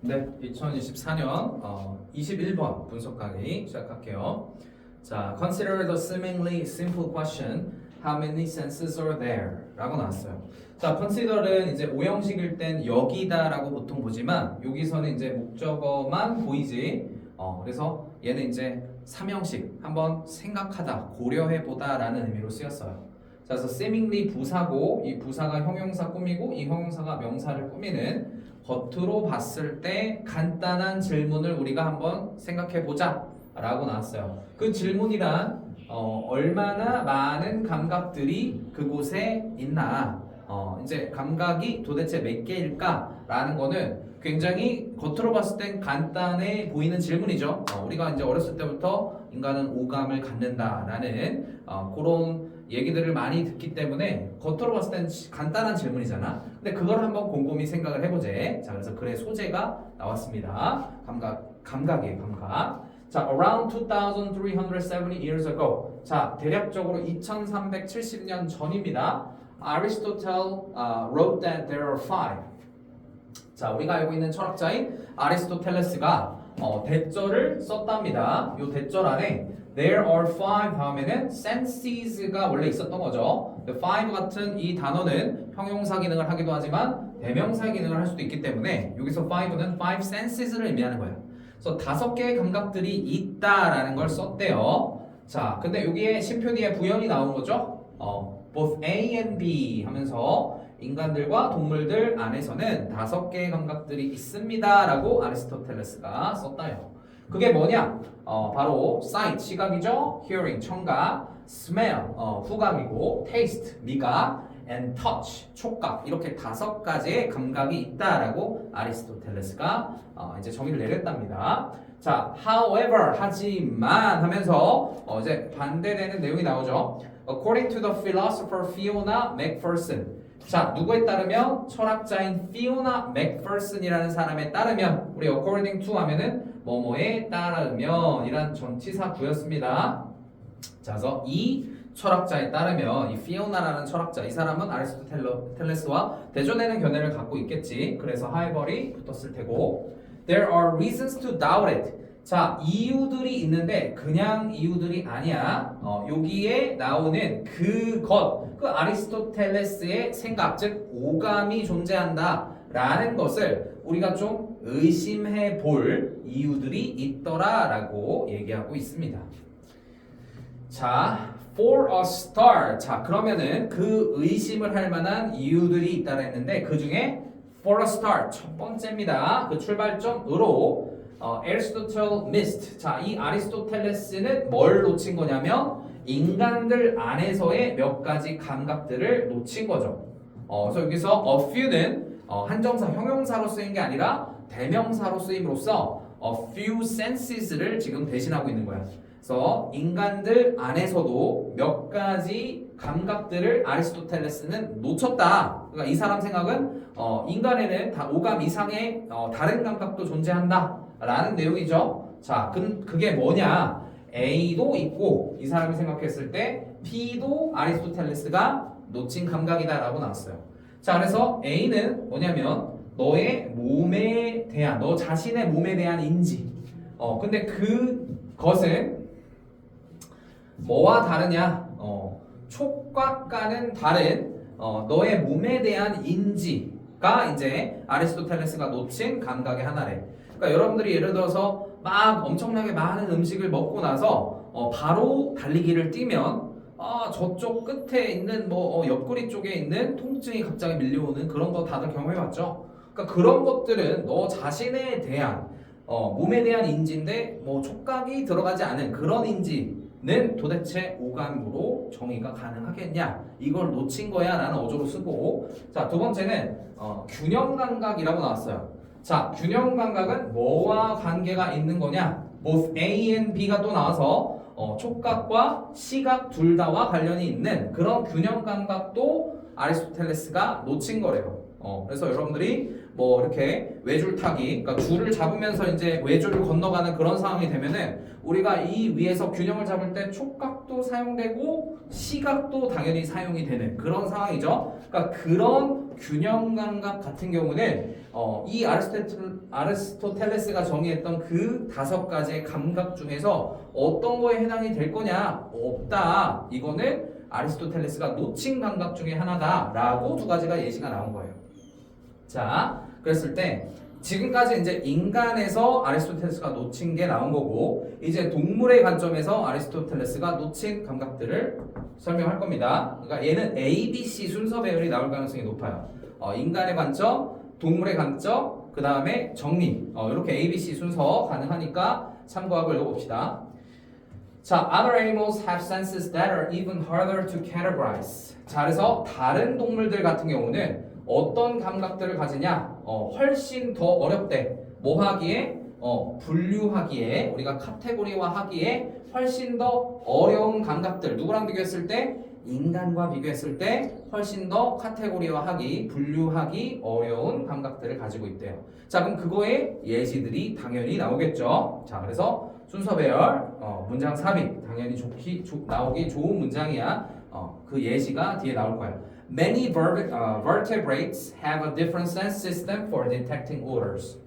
네, 2024년 어, 21번 분석 강의 시작할게요. 자, consider the seemingly simple question how many senses are there? 라고 나왔어요. 자, consider은 이제 오형식일 땐 여기다라고 보통 보지만 여기서는 이제 목적어만 보이지. 어, 그래서 얘는 이제 삼형식 한번 생각하다, 고려해 보다라는 의미로 쓰였어요. 자, 그래서 seemingly 부사고 이 부사가 형용사 꾸미고 이 형용사가 명사를 꾸미는 겉으로 봤을 때 간단한 질문을 우리가 한번 생각해 보자 라고 나왔어요. 그 질문이란 어, 얼마나 많은 감각들이 그곳에 있나 어, 이제 감각이 도대체 몇 개일까 라는 거는 굉장히 겉으로 봤을 땐 간단해 보이는 질문이죠. 어, 우리가 이제 어렸을 때부터 인간은 오감을 갖는다라는 어, 그런 얘기들을 많이 듣기 때문에 겉으로 봤을 땐 지- 간단한 질문이잖아. 근데 그걸 한번 곰곰이 생각을 해보재. 자, 그래서 글의 소재가 나왔습니다. 감각, 감각이에요, 감각. 자, around 2370 years ago. 자, 대략적으로 2370년 전입니다. Aristotle uh, wrote that there are five. 자, 우리가 알고 있는 철학자인 아리스토텔레스가 어, 대절을 썼답니다. 이 대절 안에 there are five 하면은 senses가 원래 있었던 거죠. The five 같은 이 단어는 형용사 기능을 하기도 하지만 대명사 기능을 할 수도 있기 때문에 여기서 five는 five senses를 의미하는 거예요. 그래서 다섯 개의 감각들이 있다라는 걸 썼대요. 자, 근데 여기에 심표 뒤에 부연이 나온 거죠. 어, both A and B 하면서 인간들과 동물들 안에서는 다섯 개의 감각들이 있습니다라고 아리스토텔레스가 썼다요. 그게 뭐냐? 어, 바로 sight 시각이죠. hearing 청각, smell 어, 후각이고 taste 미각, and touch 촉각 이렇게 다섯 가지의 감각이 있다라고 아리스토텔레스가 어, 이제 정의를 내렸답니다. 자, however 하지만 하면서 어, 이제 반대되는 내용이 나오죠. According to the philosopher Fiona McPherson 자, 누구에 따르면 철학자인 피오나 맥퍼슨이라는 사람에 따르면 우리 according to 하면은 뭐뭐에 따르면 이란 전치사 구였습니다. 자, 그래서 이 철학자에 따르면 이 피오나라는 철학자 이 사람은 아리스토텔레스와 대조되는 견해를 갖고 있겠지. 그래서 하이벌이 붙었을 테고 There are reasons to doubt it. 자, 이유들이 있는데 그냥 이유들이 아니야. 어, 여기에 나오는 그것, 그 아리스토텔레스의 생각, 즉 오감이 존재한다라는 것을 우리가 좀 의심해 볼 이유들이 있더라라고 얘기하고 있습니다. 자, for a start. 자, 그러면은 그 의심을 할 만한 이유들이 있다라 했는데 그 중에 for a start 첫 번째입니다. 그 출발점으로 어, Aristotle missed. 자, 이 아리스토텔레스는 뭘 놓친 거냐면 인간들 안에서의 몇 가지 감각들을 놓친 거죠. 어, 그래서 여기서 a few는 어, 한정사 형용사로 쓰인 게 아니라 대명사로 쓰임으로써 a few senses를 지금 대신하고 있는 거야. 그래서 인간들 안에서도 몇 가지 감각들을 아리스토텔레스는 놓쳤다. 그러니까 이 사람 생각은 어, 인간에는 다 오감 이상의 어, 다른 감각도 존재한다 라는 내용이죠. 자, 그, 그게 뭐냐? A도 있고 이 사람이 생각했을 때 B도 아리스토텔레스가 놓친 감각이다라고 나왔어요. 자, 그래서 A는 뭐냐면 너의 몸에 대한 너 자신의 몸에 대한 인지. 어, 근데 그 것은 뭐와 다르냐? 어, 촉각과는 다른 어, 너의 몸에 대한 인지가 이제 아리스토텔레스가 놓친 감각의 하나래. 그러니까 여러분들이 예를 들어서 막 엄청나게 많은 음식을 먹고 나서 어, 바로 달리기를 뛰면 아 저쪽 끝에 있는 뭐 어, 옆구리 쪽에 있는 통증이 갑자기 밀려오는 그런 거 다들 경험해봤죠. 그러니까 그런 것들은 너 자신에 대한 어, 몸에 대한 인지인데 뭐 촉각이 들어가지 않은 그런 인지는 도대체 오감으로 정의가 가능하겠냐? 이걸 놓친 거야 라는 어조로 쓰고. 자 두 번째는 어, 균형 감각이라고 나왔어요. 자 균형 감각은 뭐와 관계가 있는 거냐? both A and B가 또 나와서 어, 촉각과 시각 둘 다와 관련이 있는 그런 균형 감각도 아리스토텔레스가 놓친 거래요 어, 그래서 여러분들이 뭐 이렇게 외줄 타기, 그러니까 줄을 잡으면서 이제 외줄을 건너가는 그런 상황이 되면은 우리가 이 위에서 균형을 잡을 때 촉각도 사용되고 시각도 당연히 사용이 되는 그런 상황이죠. 그러니까 그런 균형 감각 같은 경우는 어, 이 아리스토텔, 아리스토텔레스가 정의했던 그 다섯 가지의 감각 중에서 어떤 거에 해당이 될 거냐? 없다. 이거는 아리스토텔레스가 놓친 감각 중에 하나다라고 두 가지가 예시가 나온 거예요. 자, 그랬을 때 지금까지 이제 인간에서 아리스토텔레스가 놓친 게 나온 거고 이제 동물의 관점에서 아리스토텔레스가 놓친 감각들을 설명할 겁니다. 그러니까 얘는 A, B, C 순서 배열이 나올 가능성이 높아요. 어, 인간의 관점, 동물의 관점, 그 다음에 정리 어, 이렇게 A, B, C 순서 가능하니까 참고하고 읽어봅시다. 자, other animals have senses that are even harder to categorize. 자, 그래서 다른 동물들 같은 경우는 어떤 감각들을 가지냐? 어, 훨씬 더 어렵대. 뭐 하기에? 어, 분류하기에 우리가 카테고리화 하기에 훨씬 더 어려운 감각들. 누구랑 비교했을 때? 인간과 비교했을 때 훨씬 더 카테고리화하기, 분류하기 어려운 감각들을 가지고 있대요. 자, 그럼 그거의 예시들이 당연히 나오겠죠. 자, 그래서 순서 배열, 어, 문장 삽입 당연히 좋기 조, 나오기 좋은 문장이야. 어, 그 예시가 뒤에 나올 거야. Many verb, uh, vertebrates have a different sense system for detecting odors.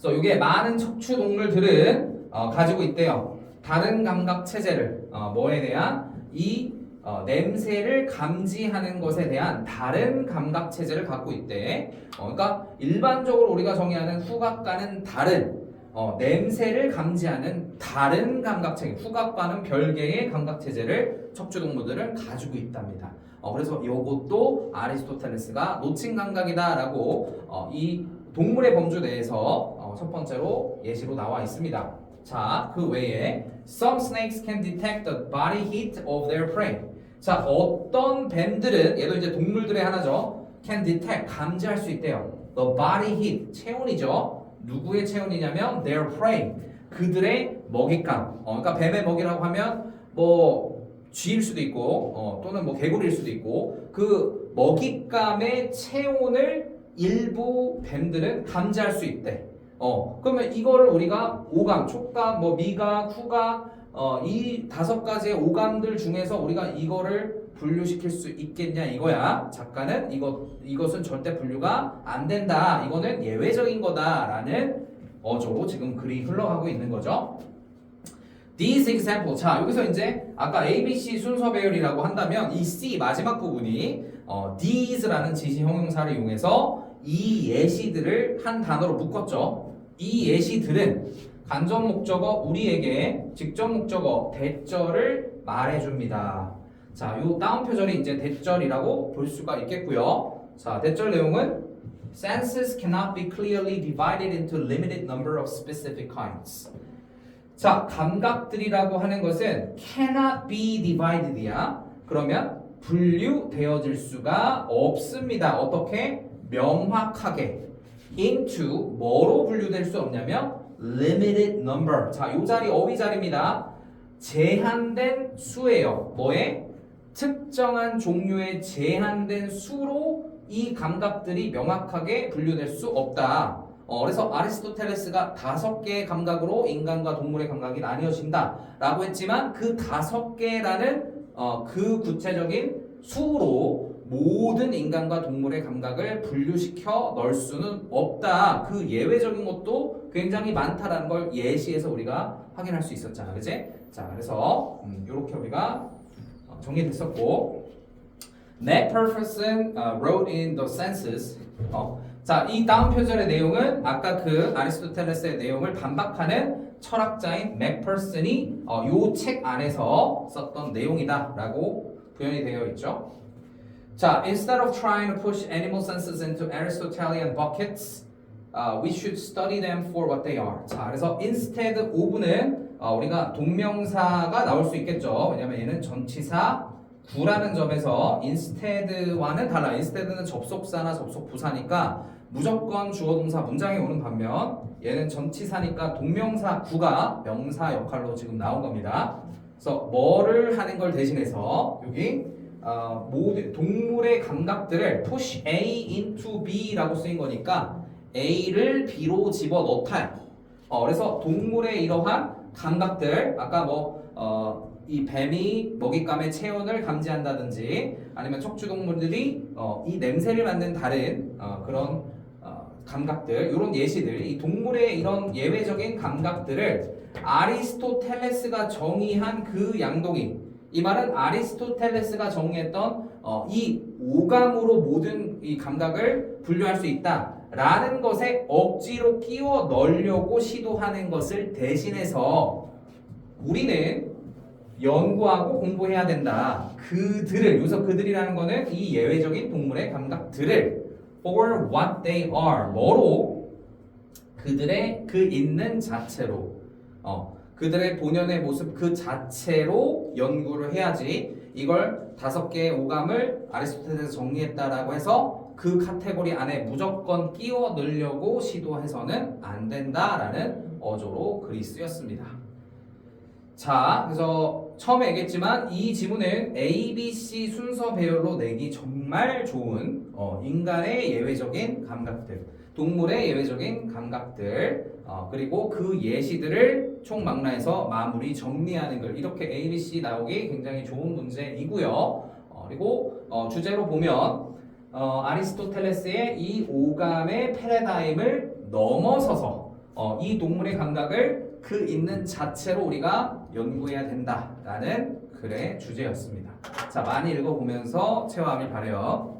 그래서 이게 많은 척추 동물들은 어, 가지고 있대요. 다른 감각 체제를 어, 뭐에 대한 이 어, 냄새를 감지하는 것에 대한 다른 감각 체제를 갖고 있대. 어, 그러니까 일반적으로 우리가 정의하는 후각과는 다른 어, 냄새를 감지하는 다른 감각 체계, 후각과는 별개의 감각 체제를 척추 동물들은 가지고 있답니다. 어, 그래서 이것도 아리스토텔레스가 놓친 감각이다라고 어, 이 동물의 범주 내에서 어, 첫 번째로 예시로 나와 있습니다. 자, 그 외에 some snakes can detect the body heat of their prey. 자, 어떤 뱀들은 얘도 이제 동물들의 하나죠. can detect 감지할 수 있대요. the body heat 체온이죠. 누구의 체온이냐면 their prey 그들의 먹잇감. 어, 그러니까 뱀의 먹이라고 하면 뭐 쥐일 수도 있고 어, 또는 뭐 개구리일 수도 있고 그 먹잇감의 체온을 일부 뱀들은 감지할 수 있대. 어, 그러면 이거를 우리가 오감, 촉감, 뭐 미각, 후각, 어, 이 다섯 가지의 오감들 중에서 우리가 이거를 분류시킬 수 있겠냐 이거야. 작가는 이것 이것은 절대 분류가 안 된다. 이거는 예외적인 거다라는 어조로 지금 글이 흘러가고 있는 거죠. These example. 자, 여기서 이제 아까 A, B, C 순서 배열이라고 한다면 이 C 마지막 부분이 어, these라는 지시 형용사를 이용해서 이 예시들을 한 단어로 묶었죠. 이 예시들은 간접 목적어 우리에게 직접 목적어 대절을 말해줍니다. 자, 요 다운 표절이 이제 대절이라고 볼 수가 있겠고요. 자, 대절 내용은 senses cannot be clearly divided into limited number of specific kinds. 자, 감각들이라고 하는 것은 cannot be divided이야. 그러면 분류되어질 수가 없습니다. 어떻게? 명확하게 into 뭐로 분류될 수 없냐면 limited number. 자, 요 자리 어휘 자리입니다. 제한된 수예요. 뭐에? 특정한 종류의 제한된 수로 이 감각들이 명확하게 분류될 수 없다. 어, 그래서 아리스토텔레스가 다섯 개의 감각으로 인간과 동물의 감각이 나뉘어진다 라고 했지만 그 다섯 개라는 어, 그 구체적인 수로 모든 인간과 동물의 감각을 분류시켜 넣을 수는 없다. 그 예외적인 것도 굉장히 많다라는 걸 예시에서 우리가 확인할 수 있었잖아, 그지? 자, 그래서 음, 이렇게 우리가 어, 정리됐었고, Macpherson uh, wrote in the Senses. 어, 자, 이 다음 표절의 내용은 아까 그 아리스토텔레스의 내용을 반박하는 철학자인 맥퍼슨이 어, 요책 안에서 썼던 내용이다라고 표현이 되어 있죠. 자, instead of trying to push animal senses into Aristotelian buckets, uh, we should study them for what they are. 자, 그래서 instead of는 어, 우리가 동명사가 나올 수 있겠죠. 왜냐면 얘는 전치사 구라는 점에서 instead와는 달라. instead는 접속사나 접속 부사니까 무조건 주어 동사 문장에 오는 반면 얘는 전치사니까 동명사 구가 명사 역할로 지금 나온 겁니다. 그래서 뭐를 하는 걸 대신해서 여기 어, 모든 동물의 감각들을 push A into B라고 쓰인 거니까 A를 B로 집어 넣다. 어, 그래서 동물의 이러한 감각들 아까 뭐 어, 이 뱀이 먹잇감의 체온을 감지한다든지 아니면 척추 동물들이 어, 이 냄새를 맡는 다른 어, 그런 어, 감각들 이런 예시들 이 동물의 이런 예외적인 감각들을 아리스토텔레스가 정의한 그 양동이 이 말은 아리스토텔레스가 정의했던 어, 이 오감으로 모든 이 감각을 분류할 수 있다 라는 것에 억지로 끼워 넣으려고 시도하는 것을 대신해서 우리는 연구하고 공부해야 된다. 그들을 여기서 그들이라는 거는 이 예외적인 동물의 감각들을 for what they are 뭐로 그들의 그 있는 자체로 어 그들의 본연의 모습 그 자체로 연구를 해야지 이걸 다섯 개의 오감을 아리스토텔레스가 정리했다라고 해서 그 카테고리 안에 무조건 끼워 넣으려고 시도해서는 안 된다라는 어조로 글이 쓰였습니다. 자, 그래서 처음에 얘기했지만 이 지문은 A, B, C 순서 배열로 내기 정말 좋은 어, 인간의 예외적인 감각들, 동물의 예외적인 감각들, 어, 그리고 그 예시들을 총망라해서 마무리 정리하는 걸 이렇게 A, B, C 나오기 굉장히 좋은 문제이고요. 어, 그리고 어, 주제로 보면 어, 아리스토텔레스의 이 오감의 패러다임을 넘어서서 어, 이 동물의 감각을 그 있는 자체로 우리가 연구해야 된다라는 글의 주제였습니다. 자, 많이 읽어보면서 체화하길 바래요.